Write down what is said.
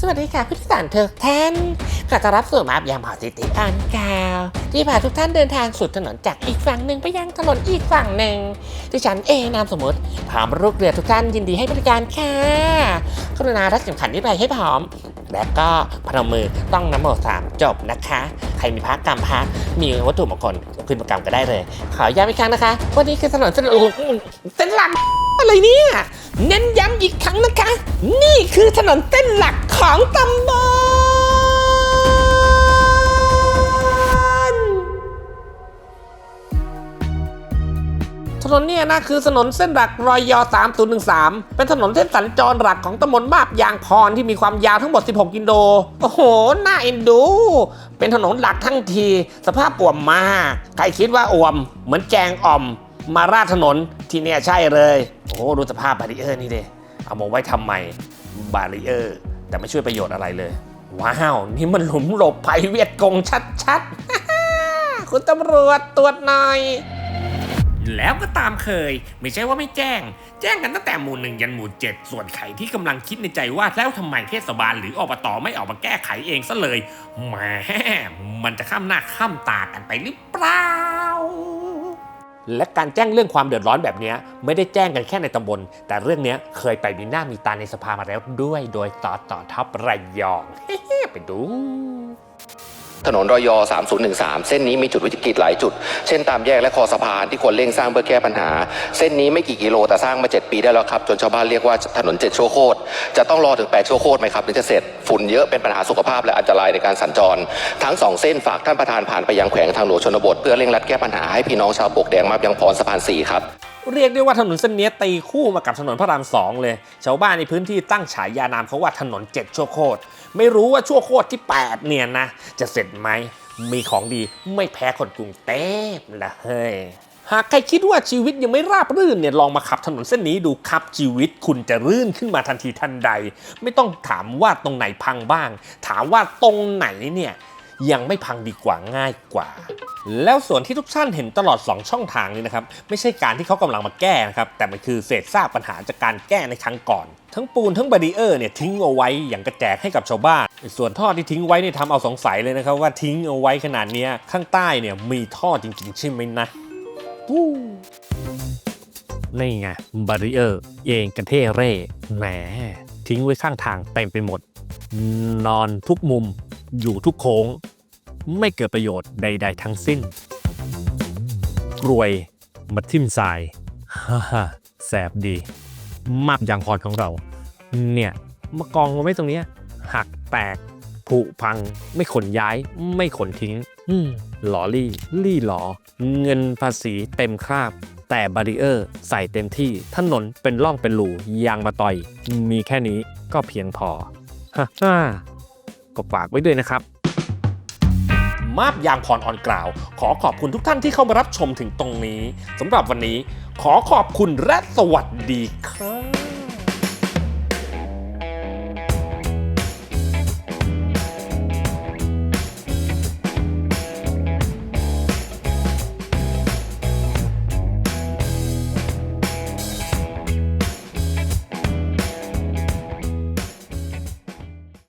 สวัสดีค่ะผู้โดยสารทุกท่านขอต้อนรับสู่มาบยางพอซิตี้ออนกาวที่พาทุกท่านเดินทางสุดถนนจากอีกฝั่งหนึ่งไปยังถนนอีกฝั่งหนึ่งที่ฉันเอนามสมมติพร้อมลูกเรือทุกท่านยินดีให้บริการค่ะกรุณารัดเข็มขัดนิรภัยให้พร้อม และก็พนมมือต้องน้ำโมสามจบนะคะ รมีพักกรรมพักมีวัตถุมงคลขึ้นประกรรมก็ได้เลย ขอย้ำอีกครั้งนะคะ วันนี้คือถนนเส้นหลักเส้นหลักอะไรเนี่ย เน้นย้ำอีกครั้งนะคะ นี่คือถนนเส้นหลักของตำบล ถนนเนี่ยนะคือถนนเส้นหลักรอยยอ3013 เป็นถนนเส้นสัญจรหลักของตำบลมาบยางพรที่มีความยาวทั้งหมด 16 กิโลโอ้โห น่าเอ็นดู เป็นถนนหลักทั้งที สภาพอ่วมมากใครคิดว่าอ่วม เหมือนแจงอ่อม มาราดถนนที่เนี่ยใช่เลย โอ้โหดูสภาพบาริเออร์นี่เดเอามาไว้ทำไมบาริเออร์ แต่ไม่ช่วยประโยชน์อะไรเลย ว้าว นี่มันหลุมหลบภัยเวียดกงชัดๆคุณตำรวจตรวจหน่อย แล้วก็ตามเคย ไม่ใช่ว่าไม่แจ้ง แจ้งกันตั้งแต่หมู่หนึ่งยันหมู่เจ็ดส่วนใครที่กำลังคิดในใจว่าแล้วทำไมเทศบาลหรืออบตไม่ออกมาแก้ไขเองซะเลยแหมมันจะข้ามหน้าข้ามตากันไปหรือเปล่า และการแจ้งเรื่องความเดือดร้อนแบบนี้ไม่ได้แจ้งกันแค่ในตำบล แต่เรื่องนี้เคยไปมีหน้ามีตาในสภามาแล้วด้วย โดยต่อต่อท็อประยองไปดู ถนนรอยอ3013 เส้นนี้มีจุดวิกฤตหลายจุด เช่นตามแยกและคอสะพานที่ควรเร่งสร้างเพื่อแก้ปัญหา เส้นนี้ไม่กี่กิโลแต่สร้างมา 7 ปีได้แล้วครับ จนชาวบ้านเรียกว่าถนน7ชั่วโคตรจะต้องรอถึง 8 ชั่วโคตรไหมครับถึงจะเสร็จฝุ่นเยอะเป็นปัญหาสุขภาพและอันตรายในการสัญจร ทั้ง 2 เส้นฝากท่านประธานผ่านไปยังแขวงทางหลวงชนบท เพื่อเร่งรัดแก้ปัญหาให้พี่น้องชาวปกแดงมาบยังพรสะพาน4ครับ เรียกได้ว่าถนนเส้นนี้ตีคู่มากับถนนพระรามสองเลย ชาวบ้านในพื้นที่ตั้งฉายานามเขาว่าถนนเจ็ดชั่วโคตร ไม่รู้ว่าชั่วโคตรที่ 8 เนี่ยนะ จะเสร็จไหม มีของดีไม่แพ้คนกรุงเทพละเฮ้ยหากใครคิดว่าชีวิตยังไม่ราบรื่นเนี่ยลองมาขับถนนเส้นนี้ดูครับชีวิตคุณจะรื่นขึ้นมาทันทีทันใด ไม่ต้องถามว่าตรงไหนพังบ้าง ถามว่าตรงไหนเนี่ยยังไม่พังดีกว่าง่ายกว่า แล้วส่วนที่ทุกท่านเห็นตลอด 2 ช่องทางนี้นะครับ ไม่ใช่การที่เขากำลังมาแก้นะครับ แต่มันคือเศษซากปัญหาจากการแก้ในครั้งก่อน ทั้งปูนทั้งบารีเออร์เนี่ยทิ้งเอาไว้อย่างกระแจกให้กับชาวบ้าน ส่วนท่อที่ทิ้งไว้เนี่ยทำเอาสงสัยเลยนะครับว่าทิ้งเอาไว้ขนาดนี้ข้างใต้เนี่ยมีท่อจริงๆ ใช่ไหมนะนี่ไงบารีเออร์เองกันเท่เร่แหมทิ้งไว้ข้างทางเต็มไปหมด นอนทุกมุมอยู่ทุกโค้ง ไม่เกิดประโยชน์ใด ๆ ทั้งสิ้น กรวยมาทิ่มทรายฮ่าฮ่าแสบดีมับยางพรของเรา เนี่ยมากองเอาไว้ตรงเนี้ยหักแตกผุพัง ไม่ขนย้าย ไม่ขนทิ้งอืมหลอลี่ ลี่หลอเงินภาษีเต็มคราบ แต่บาริเออร์ใส่เต็มที่ถนนเป็นร่องเป็นหลูยางมาต่อย มีแค่นี้ก็เพียงพอฮ่าฮ่าก็ฝากไว้ด้วยนะครับ มาบยางพรออนกล่าว ขอขอบคุณทุกท่านที่เข้ามารับชมถึงตรงนี้สำหรับวันนี้ขอขอบคุณและสวัสดีครับ